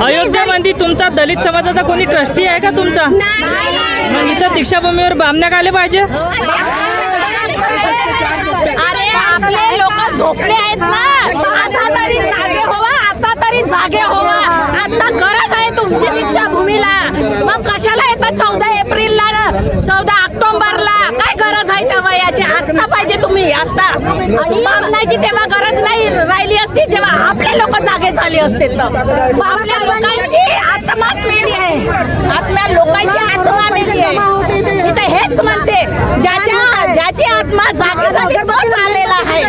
अयोध्यामध्ये तुमचा दलित समाजाचा कोणी ट्रस्टी आहे का तुमचा? मग इथं दीक्षाभूमीवर बांधण्यात आले पाहिजे? अरे आपले लोक झोपले आहेत ना. आता तरी जागे आता तरी जागे व्हावा. आता गरज आहे तुमची दीक्षाभूमीला. मग कशाला येतात चौदा एप्रिलला चौदा आहे त्या वयाची आता पाहिजे तुम्ही आता बांधण्याची तेव्हा गरज नाही राहिली असती जेव्हा आपले लोक जागे झाले असते तर. आपल्या लोकांची आत्माच मेली आहे. आत्म्या लोकांची आत्मा मेली आहे. इथे हेच म्हणते ज्याच्या ज्याची आत्मा जागी झाली तोच आलेला आहे.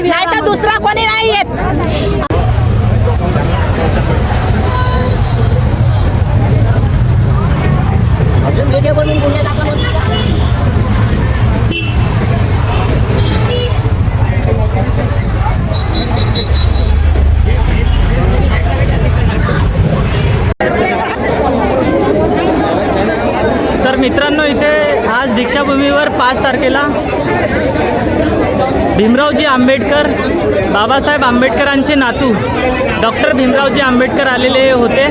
नाही तर दुसरा कोणी नाही येत तर मित्रांनो इथे आज दीक्षाभूमीवर पाच तारखेला भीमरावजी आंबेडकर बाबासाहेब आंबेडकरांचे नातू डॉक्टर भीमरावजी आंबेडकर आलेले होते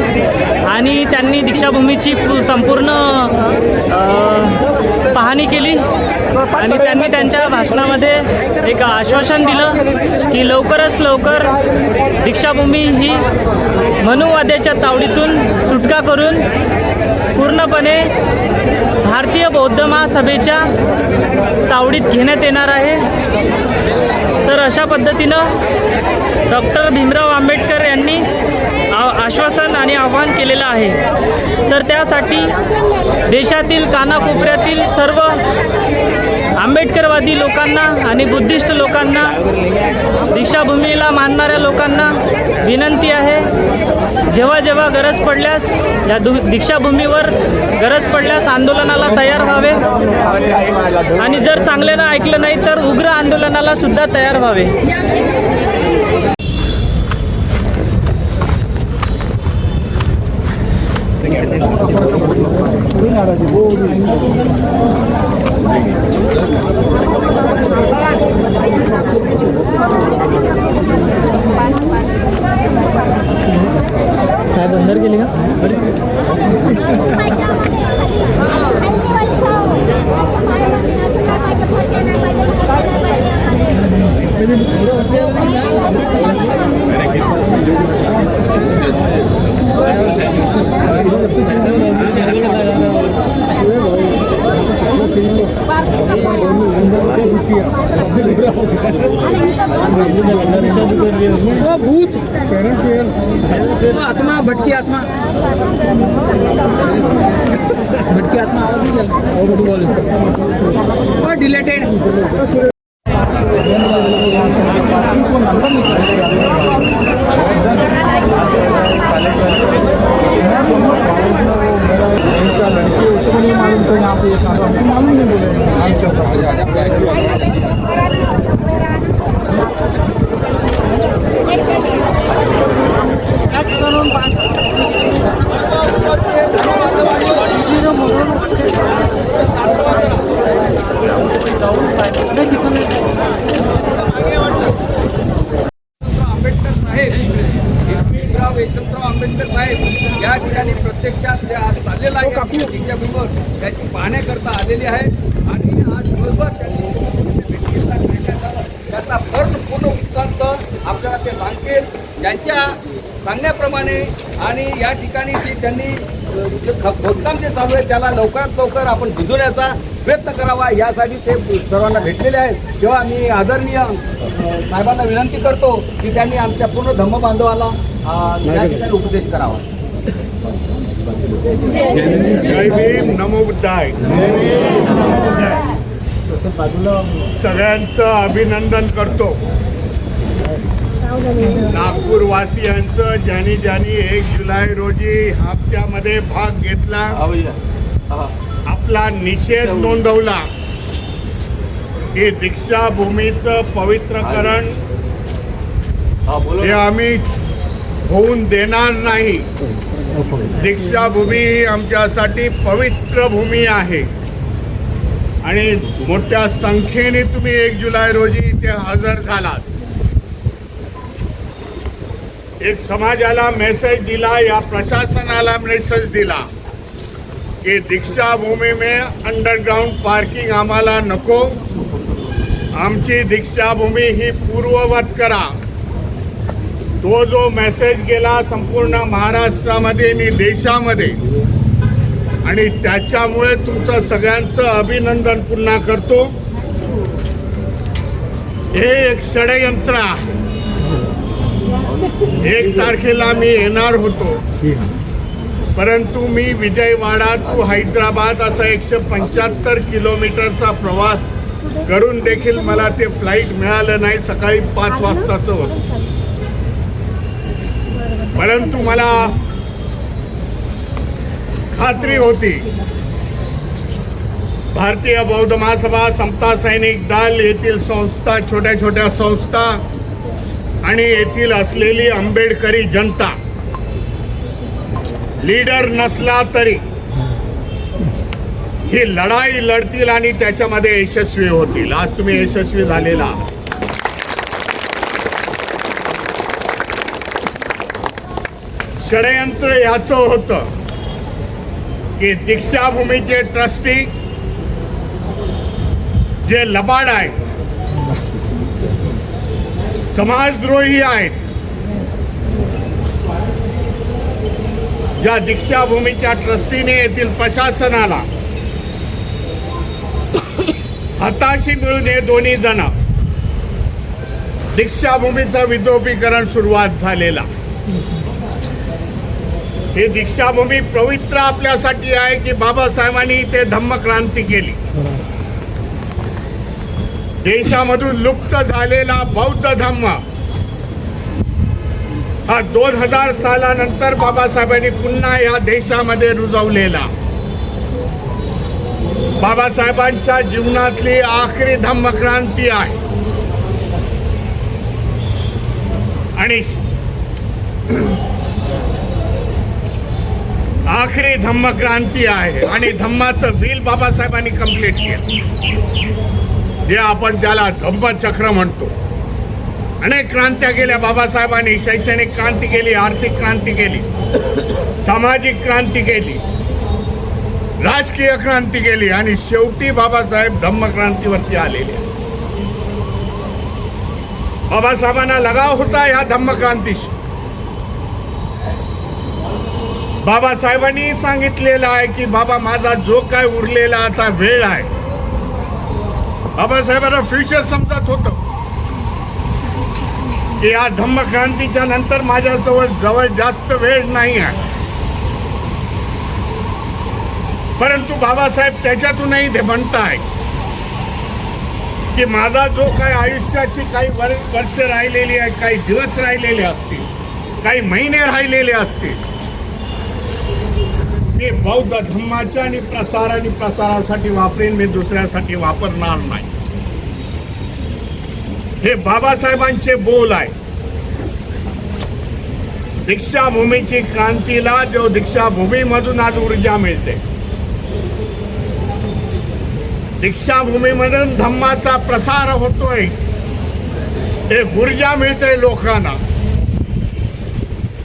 आणि त्यांनी दीक्षाभूमीची संपूर्ण पाहणी केली आणि त्यांनी त्यांच्या भाषणामध्ये एक आश्वासन दिलं की लवकरच लवकर दीक्षाभूमी ही मनुवाद्याच्या तावडीतून सुटका करून पूर्णपणे भारतीय बौद्ध महासभेच्या तावडीत घेण्यात येणार आहे. अशा पद्धतीनं डॉक्टर भीमराव आंबेडकर यांनी आ- आश्वासन आणि आव्हान केलेलं आहे. तर त्यासाठी देशातील कानाकोपऱ्यातील सर्व आंबेडकरवादी लोकांना आणि बुद्धिस्ट लोकांना दीक्षाभूमीला मानणाऱ्या लोकांना विनंती आहे जेव्हा जेव्हा गरज पडल्यास या दु दीक्षाभूमीवर गरज पडल्यास आंदोलनाला तयार व्हावे. आणि जर चांगल्यानं ऐकलं नाही तर उग्र आंदोलनाला सुद्धा तयार व्हावे. साहेब आंबेडकर साहेब भीमराव आंबेडकर साहेब या ठिकाणी प्रत्यक्षात जे आज चाललेलं आहे. दीक्षाभूमीवर त्याची पाहण्याकरता आलेली आहे. आणि आज दिवसभर त्यांनी आलं. त्याचा पूर्ण पूर्ण वृत्तांत आपल्याला ते सांगतील. यांच्या सांगण्याप्रमाणे आणि या ठिकाणी जी त्यांनी खोदकाम जे चालू आहे त्याला लवकरात लवकर आपण बुजवण्याचा प्रयत्न करावा. यासाठी ते सर्वांना भेटलेले आहेत. तेव्हा मी आदरणीय साहेबांना विनंती करतो की त्यांनी आमच्या पूर्ण धम्म बांधवाला या ठिकाणी उपदेश करावा जय भीम नमो बुद्धाय सगळ्यांचं अभिनंदन करतो. नागपूर वासियांचं ज्यांनी ज्यांनी एक जुलै रोजी हापच्यामध्ये भाग घेतला आपला निषेध नोंदवला. की दीक्षाभूमीचं पवित्रकरण हे आम्ही होऊन देणार नाही. दीक्षाभूमी ही आमच्यासाठी पवित्र भूमी आहे. आणि मोठ्या संख्येने तुम्ही एक जुलै रोजी इथे हजर झालात. एक समाजाला मेसेज दिला या प्रशासनाला मेसेज दिला की दीक्षाभूमी में अंडरग्राउंड पार्किंग आम्हाला नको. आमची दीक्षाभूमी ही पूर्ववत करा. तो जो मेसेज गेला संपूर्ण महाराष्ट्रामध्ये आणि देशामध्ये. आणि त्याच्यामुळे तुमचं सगळ्यांचं अभिनंदन पुन्हा करतो. हे एक षडयंत्र एक तारखेला मी येणार होतो. परंतु मी विजयवाडा टू हैदराबाद असा एकशे पंच्याहत्तर किलोमीटरचा प्रवास करून देखील मला ते फ्लाईट मिळालं नाही. सकाळी पाच वाजताचं होतं. परंतु मला खात्री होती. भारतीय बौद्ध महासभा समता सैनिक दल येथील संस्था छोट्या छोट्या संस्था आणि येथील असलेली आंबेडकरी जनता. लीडर नसला तरी ही लढाई लढतील आणि त्याच्यामध्ये यशस्वी होतील. आज तुम्ही यशस्वी झालेला षडयंत्र याचं होतं की दीक्षाभूमीचे ट्रस्टी जे लबाड आहेत समाजद्रोही आहेत ज्या दीक्षाभूमीच्या ट्रस्टीने येथील प्रशासनाला हताशी मिळून हे दोन्ही जण दीक्षाभूमीचं विद्रोपीकरण सुरुवात झालेला ही दीक्षाभूमी पवित्र आपल्यासाठी आहे की बाबासाहेबांनी इथे धम्मक्रांती केली. देशामधून लुप्त झालेला बौद्ध धम्म हा दोन हजार सालानंतर बाबासाहेबांनी पुन्हा या देशामध्ये रुजवलेला. बाबासाहेबांच्या जीवनातली आखरी धम्मक्रांती आहे. आणि आखरी धम्मक्रांती आहे. आणि धम्माचं बिल बाबासाहेबांनी कंप्लीट केलं. जे आपण त्याला धम्मचक्र म्हणतो. अनेक क्रांत्या केल्या बाबासाहेबांनी. शैक्षणिक क्रांती केली आर्थिक क्रांती केली. सामाजिक क्रांती केली. राजकीय क्रांती केली. आणि शेवटी बाबासाहेब धम्मक्रांतीवरती आलेले. बाबासाहेबांना लगाव होता या धम्मक्रांतीशी बाबासाहेबांनी सांगितलेलं आहे की बाबा माझा जो काय उरलेला आता वेळ आहे. बाबासाहेबांना फ्युचर समजत होतं. की या धम्मक्रांतीच्या नंतर माझ्याजवळ जवळ जास्त वेळ नाही आहे. परंतु बाबासाहेब त्याच्यातूनही ते म्हणताय की माझा जो काय आयुष्याची काही वर्ष राहिलेली आहे काही दिवस राहिलेले असतील काही महिने राहिलेले असतील मी बौद्ध धर्माच्या आणि प्रसार आणि प्रसारासाठी वापरेन मी दुसऱ्यासाठी वापरणार नाही. हे बाबासाहेबांचे बोल आहे. दीक्षाभूमीची क्रांतीला जो दीक्षाभूमीमधून आज ऊर्जा मिळते. दीक्षाभूमीमधून धम्माचा प्रसार होतोय. एक ऊर्जा मिळते लोकांना.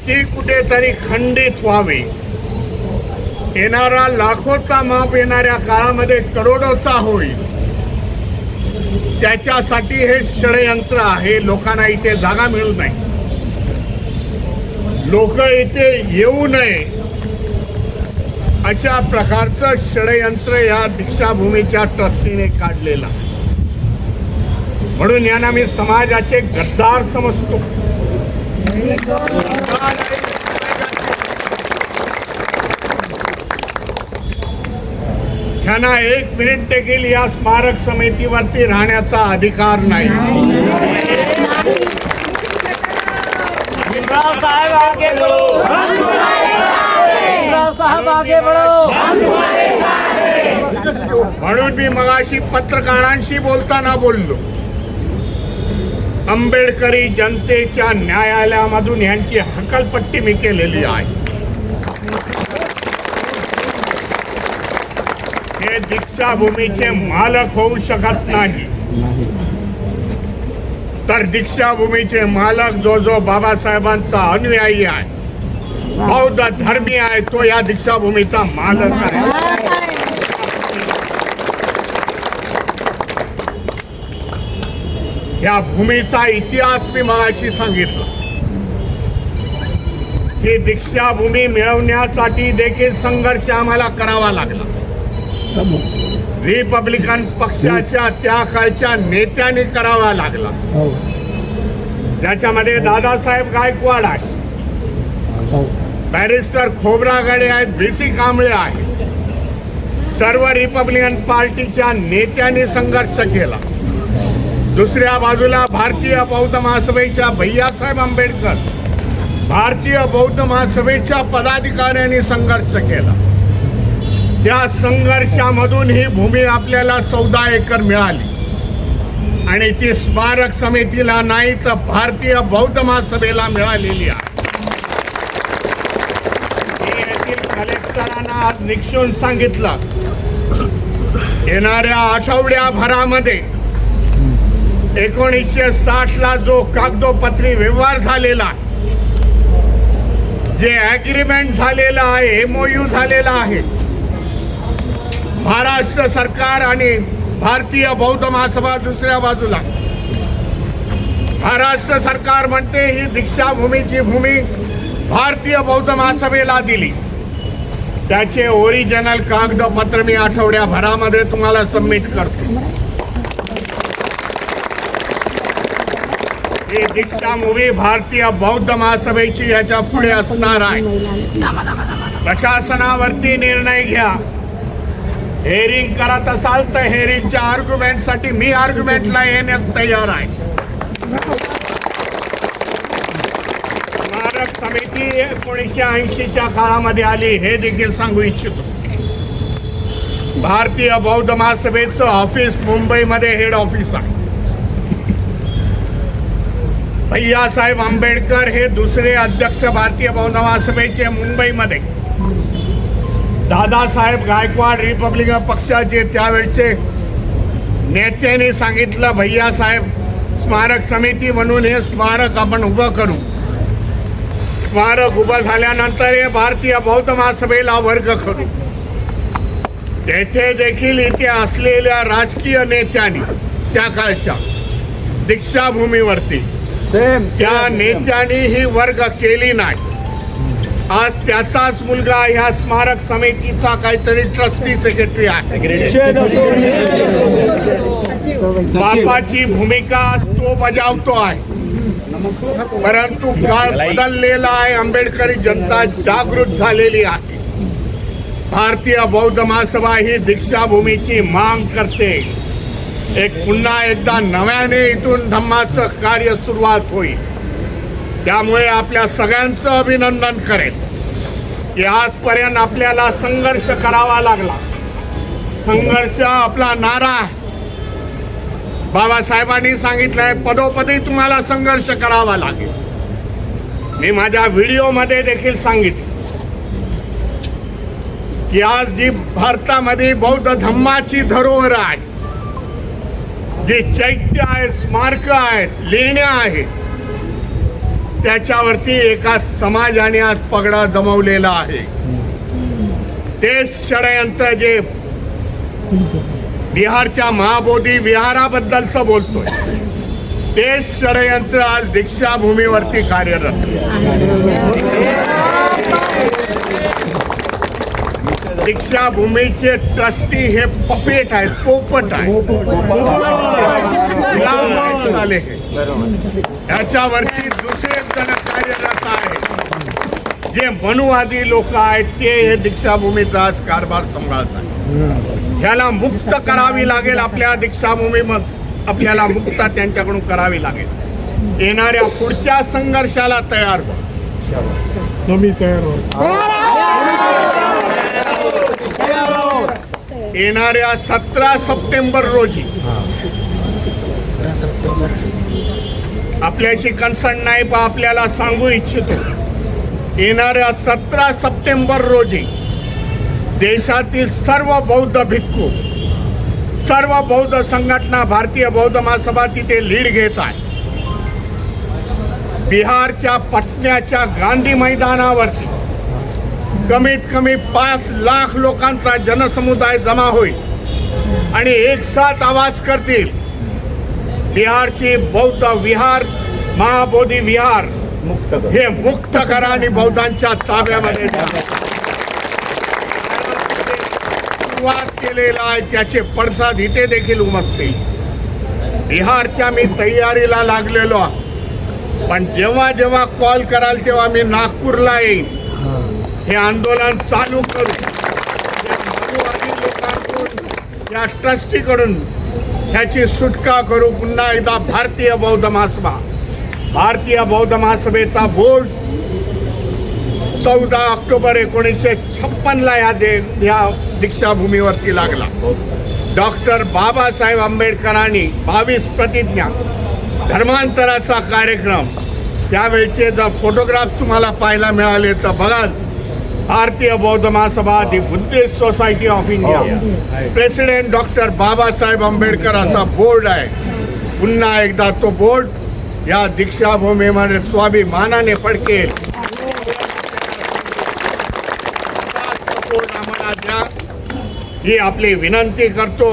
ती कुठेतरी खंडित व्हावी. येणारा लाखोचा माप येणाऱ्या काळामध्ये करोडोचा होईल. त्याच्यासाठी हे षडयंत्र आहे लोकांना इथे जागा मिळू नये लोक इथे येऊ नये. अशा प्रकारचं षडयंत्र या दीक्षाभूमीच्या ट्रस्टीने काढलेलं म्हणून यांना मी समाजाचे गद्दार समजतो. त्यांना एक मिनिट देखील या स्मारक समितीवरती राहण्याचा अधिकार नाही. साहेब आगे साहब आगे म्हणून मी मगाशी पत्रकारांशी बोलताना बोललो. आंबेडकरी जनतेच्या न्यायालयामधून यांची हकलपट्टी मी केलेली आहे हे दीक्षाभूमीचे मालक होऊ शकत नाही. तर दीक्षाभूमीचे मालक जो जो बाबासाहेबांचा अनुयायी आहे बौद्ध धर्मी आहे तो या दीक्षाभूमीचा मालक आहे. या भूमीचा इतिहास मी मगाशी सांगितला. ही दीक्षाभूमी मिळवण्यासाठी देखील संघर्ष आम्हाला करावा लागला. रिपब्लिकन पक्षाच्या त्या काळच्या नेत्यांनी करावा लागला. ज्याच्यामध्ये दादासाहेब गायकवाड आहे बॅरिस्टर खोबरागडे आहेत बी सी कांबळे आहेत. सर्व रिपब्लिकन पार्टीच्या नेत्यांनी संघर्ष केला. दुसऱ्या बाजूला भारतीय बौद्ध महासभेच्या भैयासाहेब आंबेडकर भारतीय बौद्ध महासभेच्या पदाधिकाऱ्यांनी संघर्ष केला. त्या संघर्षामधून ही भूमी आपल्याला चौदा एकर मिळाली. आणि ती स्मारक समितीला नाही तर भारतीय बौद्ध महासभेला मिळालेली आहे. कलेक्टरांना आज निक्षून सांगितलं. येणाऱ्या आठवड्याभरामध्ये एकोणीसशे साठ ला जो कागदोपत्री व्यवहार झालेला आहे, जे ॲग्रीमेंट झालेलं आहे एमओयू झालेला आहे महाराष्ट्र सरकार आणि भारतीय बौद्ध महासभा दुसऱ्या बाजूला. महाराष्ट्र सरकार म्हणते ही दीक्षाभूमीची भूमी भारतीय बौद्ध महासभेला दिली. त्याचे ओरिजिनल कागदपत्र मी आठवड्याभरामध्ये तुम्हाला सबमिट करतो. ही दीक्षाभूमी भारतीय बौद्ध महासभेची याच्यापुढे असणार आहे. प्रशासनावरती निर्णय घ्या. हेरिंग करत असाल तर हेरिंगच्या आर्ग्युमेंटसाठी मी आर्ग्युमेंटला येण्यास तयार आहे. स्मारक समिती एकोणीसशे ऐंशीच्या काळामध्ये आली हे देखील सांगू इच्छितो. भारतीय बौद्ध महासभेचं ऑफिस मुंबईमध्ये हेड ऑफिस आहे. भैयासाहेब आंबेडकर हे दुसरे अध्यक्ष भारतीय बौद्ध महासभेचे मुंबईमध्ये. दादासाहेब गायकवाड रिपब्लिकन पक्षाचे त्यावेळचे नेत्यांनी सांगितलं भैयासाहेब स्मारक समिती म्हणून हे स्मारक आपण उभं करू. स्मारक उभं झाल्यानंतर हे भारतीय बौद्ध महासभेला वर्ग करू. तेथे देखील इथे असलेल्या राजकीय नेत्यांनी त्या काळच्या दीक्षाभूमीवरती त्या नेत्यांनी ही वर्ग केली नाही. आज त्याचाच मुलगा ह्या स्मारक समितीचा काहीतरी ट्रस्टी सेक्रेटरी आहे. बापाची भूमिका तो बजावतो आहे. परंतु काळ बदललेला आहे आंबेडकरी जनता जागृत झालेली आहे. भारतीय बौद्ध महासभा ही दीक्षाभूमीची मांग करते. एक पुन्हा एकदा नव्याने इथून धम्माचं कार्य सुरुवात होईल. त्यामुळे आपल्या सगळ्यांचं अभिनंदन करेन. की आजपर्यंत आपल्याला संघर्ष करावा लागला. संघर्ष आपला नारा बाबासाहेबांनी सांगितलंय पदोपदी तुम्हाला संघर्ष करावा लागेल. मी माझ्या व्हिडिओमध्ये देखील सांगितलं. की आज जी भारतामध्ये बौद्ध धम्माची धरोहर आहे जी चैत्य आहे स्मारक आहेत लेण्या आहेत त्याच्यावरती एका समाजाने आज पगडा जमवलेला आहे. ते षडयंत्र जे बिहारच्या महाबोधी विहाराबद्दलचं बोलतोय तेच षडयंत्र आज दीक्षाभूमीवरती कार्यरत दीक्षाभूमीचे ट्रस्टी हे पपेट आहेत पोपट आहे गुलाम हे. याच्यावरती दुसरे जण कार्यरत आहे जे मनुवादी लोक आहेत ते हे दीक्षाभूमीचा आज कारभार सांभाळतात. ह्याला मुक्त करावी लागेल आपल्या दीक्षाभूमी मग आपल्याला मुक्ता त्यांच्याकडून करावी लागेल. येणाऱ्या पुढच्या संघर्षाला तयार व्हा. येणाऱ्या सतरा सप्टेंबर रोजी आपल्याशी कन्सर्न नाही पण आपल्याला सांगू इच्छितो. येणाऱ्या सतरा सप्टेंबर रोजी देशातील सर्व बौद्ध भिक्खू सर्व बौद्ध संघटना भारतीय बौद्ध महासभा तिथे लीड घेत आहे. बिहारच्या पटण्याच्या गांधी मैदानावरती कमीत कमी पाच लाख लोकांचा जनसमुदाय जमा होईल आणि एक साथ आवाज करतील. बिहारची बौद्ध विहार महाबोधी विहार मुक्त हे मुक्त करा आणि बौद्धांच्या ताब्यामध्ये सुरुवात केलेला आहे त्याचे पडसाद इथे देखील उमसतील. बिहारच्या मी तयारीला लागलेलो पण जेव्हा जेव्हा कॉल कराल तेव्हा मी नागपूरला येईन. हे आंदोलन चालू करू. या लोकांकडून या ट्रस्टीकडून ह्याची सुटका करू. पुन्हा एकदा भारतीय बौद्ध महासभा. भारतीय बौद्ध महासभेचा बोर्ड चौदा ऑक्टोबर एकोणीसशे छप्पनला या दे या दीक्षाभूमीवरती लागला. डॉक्टर बाबासाहेब आंबेडकरांनी बावीस प्रतिज्ञा धर्मांतराचा कार्यक्रम. त्यावेळचे जर फोटोग्राफ तुम्हाला पाहायला मिळाले तर बघाल Bharatiya Bauddha Mahasabha the Buddhist society of India. President doctor Babasaheb Ambedkar असा बोर्ड आहे. पुन्हा एकदा तो बोर्ड या दीक्षाभूमीमध्ये स्वाभिमानाने पडकेल आम्हाला द्या ही आपली विनंती करतो.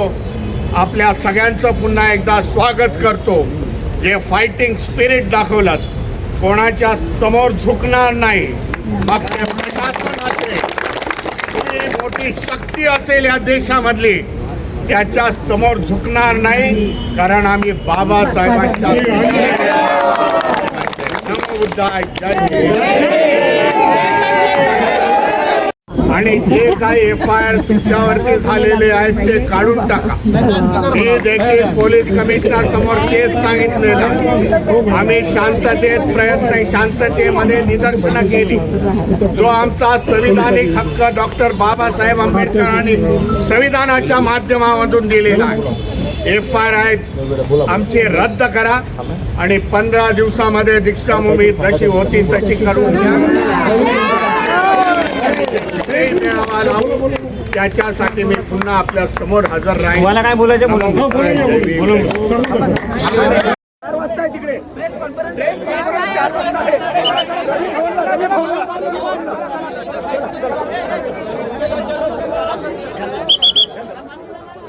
आपल्या सगळ्यांचं पुन्हा एकदा स्वागत करतो. जे फायटिंग स्पिरिट दाखवलं कोणाच्या समोर झुकणार नाही. मग ते प्रशासन असेल मोठी शक्ती असेल या देशामधली त्याच्यासमोर झुकणार नाही. कारण आम्ही बाबासाहेबांच्या आणि जे काही एफ आय आर तुमच्यावरती झालेले आहेत ते काढून टाका. हे देखील पोलीस कमिशनर समोर केस सांगितलेलं आम्ही शांततेत प्रयत्न शांततेमध्ये निदर्शनं केली. जो आमचा संविधानिक हक्क डॉक्टर बाबासाहेब आंबेडकरांनी संविधानाच्या माध्यमामधून दिलेला आहे. एफ आय आर आहेत आमचे रद्द करा. आणि पंधरा दिवसामध्ये दीक्षाभूमी जशी होती तशी करून द्या लावू. त्याच्यासाठी मी पुन्हा आपल्यासमोर हजर राहील मला काय बोलायचं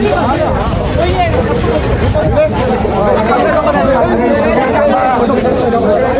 Thank you.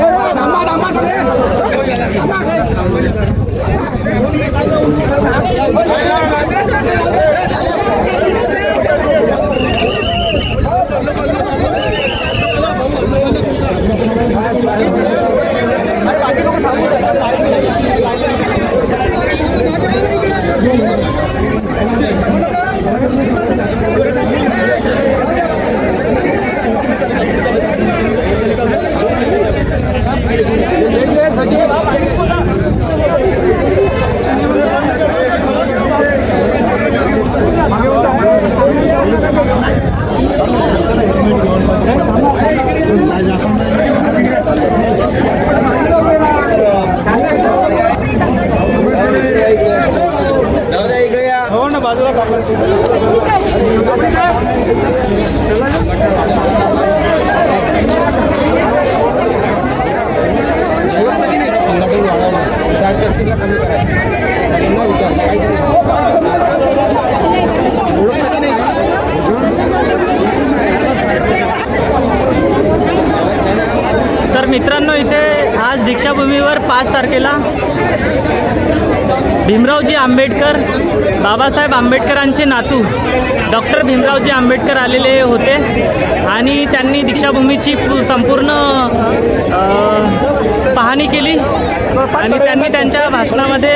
तर मित्रांनो इथे आज दीक्षाभूमीवर पाच तारखेला भीमरावजी आंबेडकर बाबासाहेब आंबेडकरांचे नातू. डॉक्टर भीमरावजी आंबेडकर आलेले होते आणि त्यांनी दीक्षाभूमीची संपूर्ण पाहणी केली आणि त्यांनी त्यांच्या भाषणामध्ये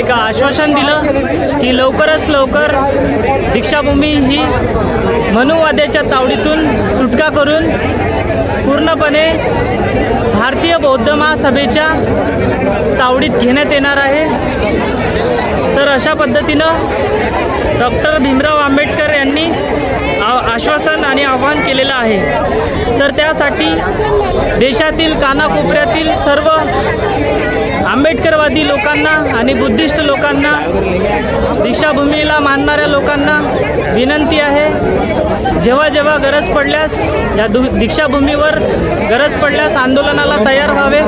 एक आश्वासन दिलं की लवकरच लवकर दीक्षाभूमी ही मनुवाद्याच्या तावडीतून सुटका करून पूर्णपणे भारतीय बौद्ध महासभेच्या तावडीत घेण्यात येणार आहे. अशा पद्धतीनं डॉक्टर भीमराव आंबेडकर यांनी आ- आश्वासन आणि आव्हान केलेलं आहे. तर त्यासाठी देशातील कानाकोपऱ्यातील सर्व आंबेडकरवादी लोकांना आणि बुद्धिस्ट लोकांना दीक्षाभूमीला मानणाऱ्या लोकांना विनंती आहे जेव्हा जेव्हा गरज पडल्यास या दु दीक्षाभूमीवर गरज पडल्यास आंदोलनाला तयार व्हावे.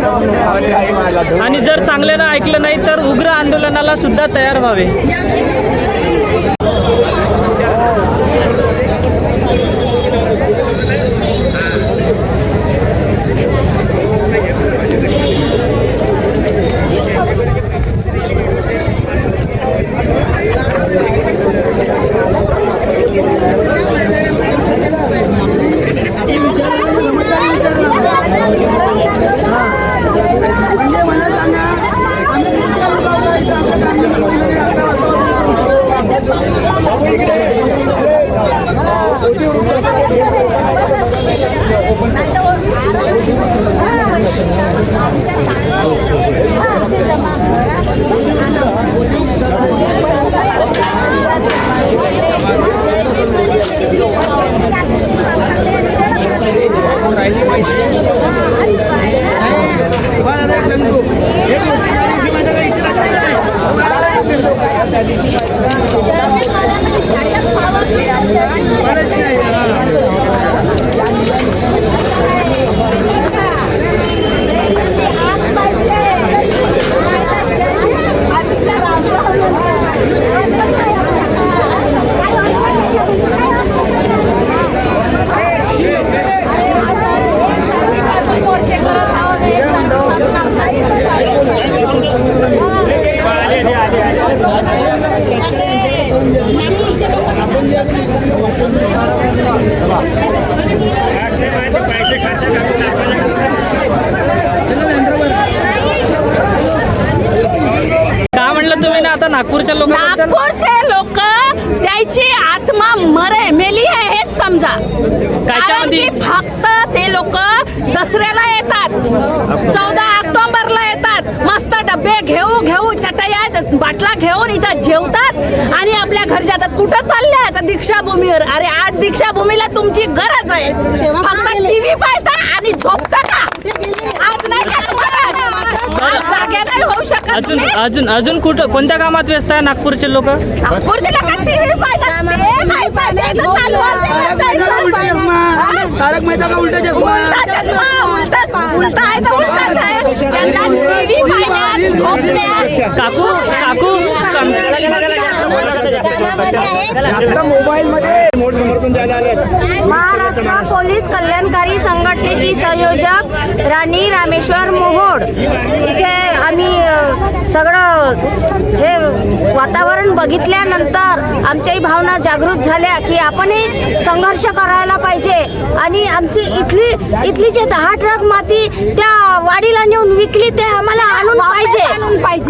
आणि जर चांगल्यानं ऐकलं नाही तर उग्र आंदोलनाला सुद्धा तयार व्हावे. दीक्षाभूमीला तुमची गरज आहे. फक्त टीव्ही पाहता आणि झोपता का? आज नाही का तुम्हाला? आज जागे नाही होऊ शकत अजून तुम्ही? अजून अजून कुठं? कोणत्या कामात व्यस्त आहे नागपूरचे लोक? नागपूरचे लोक टीव्ही पाहतात ते नाही पाहतात. इथं चालू असेल. तारक मेहता का उलटा चष्मा? उलटा चष्मा, उलटा- उलटा आहे तर उलटाच आहे. त्यांना टीव्ही पाहण्यात, झोपण्यात, काकू काकू कम- महाराष्ट्र पोलीस कल्याणकारी संघटनेची संयोजक राणी रामेश्वर मोहोड इथे आम्ही सगळं हे वातावरण बघितल्यानंतर आमच्याही भावना जागृत झाल्या की आपणही संघर्ष करायला पाहिजे. आणि आमची इथली इथली जे दहा ट्रक माती त्या वाडीला विकली ते आम्हाला आणून पाहिजे.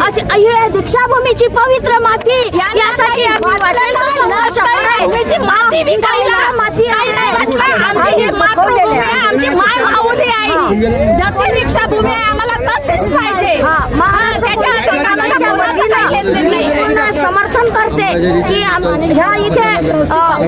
अशी- ही दीक्षाभूमीची पवित्र माती यासाठी आम्ही वाटेल तो संघर्ष करू. भूमीची माती विकायला माती काही नाही. वाटलं. आमची ही आम्ही मातृभूमी आहे, हा. आमची माय माऊली आहे. जशी दीक्षाभूमी आहे आम्हाला तसेच पाहिजे. हा, महाराष्ट्र त्याच्या पोलीस असं आम्हाला संघटनेच्या बोलायचं काही लेनदेन वतीनं नाही. मी पूर्ण समर्थन करते की आम- ह्या इथे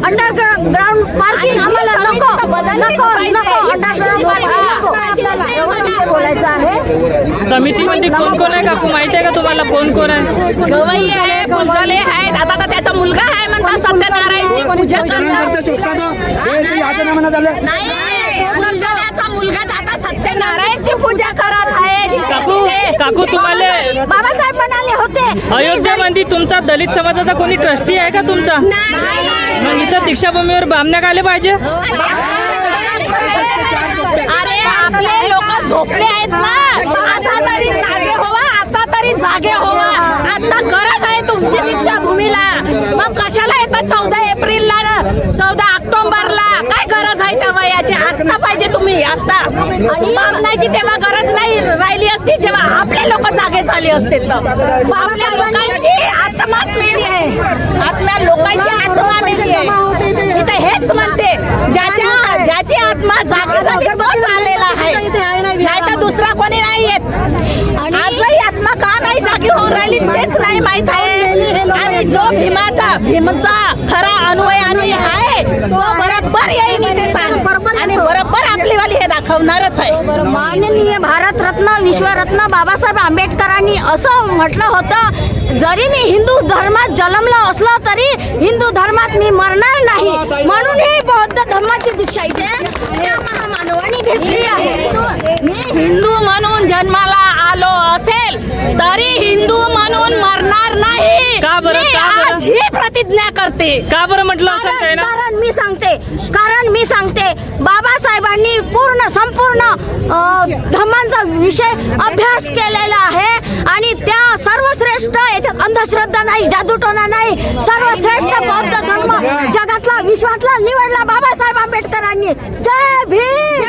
अंडरग्राऊंड पार्किंग आम्हाला नको. नको नको अंडरग्राऊंड पार्किंग नको. इथे बोलायचं आहे? समितीमध्ये कोण कोण आहे काकू? माहिती आहे का तुम्हाला कोण कोण आहे? गवई आहे फुलझाले आहेत. आता तर त्याचा मुलगा आहे म्हणतात सत्यनारायणची पूजा करतात नाही फुलझाल्याचा मुलगा आता सत्यनारायणची पूजा करत आहे. काकू काकू तुम्हाला बाबासाहेब म्हणाले होते. अयोध्येमध्ये तुमचा दलित समाजाचा कोणी ट्रस्टी आहे का तुमचा? नाही मग इथं दीक्षाभूमीवर बांधण्यात आले पाहिजे? अरे आपले लोक झोपले आहेत ना? आता तरी जागे व्हा आता तरी जागे व्हा आता गरज आहे तुमची दीक्षाभूमीला. मग कशाला येतात चौदा एप्रिलला चौदा ऑक्टोबरला. काय गरज आहे त्या वयाची आता पाहिजे तुम्ही आता आणि बांधण्याची तेव्हा गरज नाही राहिली असती जेव्हा आपले लोक जागे झाले असते तर. आपल्या लोकांची आत्माच मेली आहे. आत्म्या लोकांची आत्मा मेली आहे. मी तर हेच म्हणते ज्याच्या ज्याची आत्मा जागी झाली तोच आलेला बोलून राहिली तेच नाही माहीत आहे. आणि जो भीमाचा भीमचा खरा अन्वय आणि आहे तो बरोबर येईल इथे सांग. आणि बरोबर आपली वाली हे दाखवणारच आहे. माननीय भारतरत्न विश्वरत्न बाबासाहेब आंबेडकरांनी असं म्हटलं होतं जरी मी हिंदू धर्मात जन्मलो असलो तरी हिंदू धर्मात मी मरणार नाही. म्हणून ही बौद्ध धर्माची दीक्षा इथे या महामानवानी घेतली आहे. मी हिंदू जन्माला आलो असेल तरी हिंदू म्हणून मरणार नाही. का बरं? मी का बरं? आज ही प्रतिज्ञा करते. का बरं म्हटलं असं कारण काय ना? कारण मी सांगते. कारण मी सांगते. बाबासाहेबांनी पूर्ण संपूर्ण अ, धर्मांचा विषय अभ्यास केलेला आहे आणि त्या सर्वश्रेष्ठ याच्यात अंधश्रद्धा नाही जादूटोना नाही सर्वश्रेष्ठ बौद्ध धर्म जगातला विश्वातला निवडला बाबासाहेब आंबेडकरांनी. जय भीम!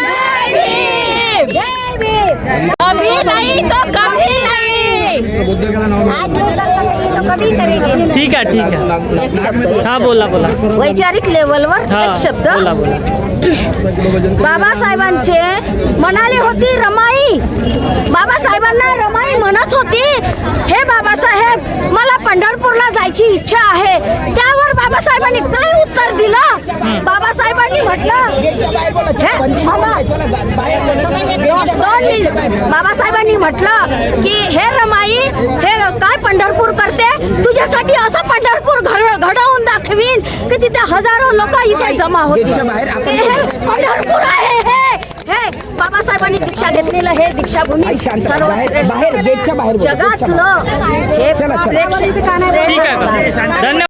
जय भीम! कभी नहीं तो कभी नाही। कभी करेंगे। ठीक आहे ठीक आहे एक शब्द एक हा बोला बोला। वैचारिक लेवलवर हा एक शब्द। बोला बोला। बाबासाहेबांचे म्हणाली होती रमाई। बाबासाहेबांना रमाई म्हणत होती। हे बाबासाहेब मला पंढरपूरला जायची इच्छा आहे. त्यावर बाबासाहेबांनी काय उत्तर दिलं? बाबासाहेबांनी म्हटलं हे. दोन मिनिट. बाबासाहेबांनी म्हटलं की हे रमाई हे काय पंढरपूर करते? तुझ्यासाठी असं पंढरपूर घड- घडवून दाखवीन की तिथे हजारो लोक इथे जमा होतील. हे पंढरपूर आहे हे हे. बाबासाहेबांनी दीक्षा घेतलेलं हे दीक्षाभूमी सर्वश्रेष्ठ बाहेर गेटच्या बाहेर बोला, गेटच्या जगातलं हे ठीक आहे. धन्यवाद.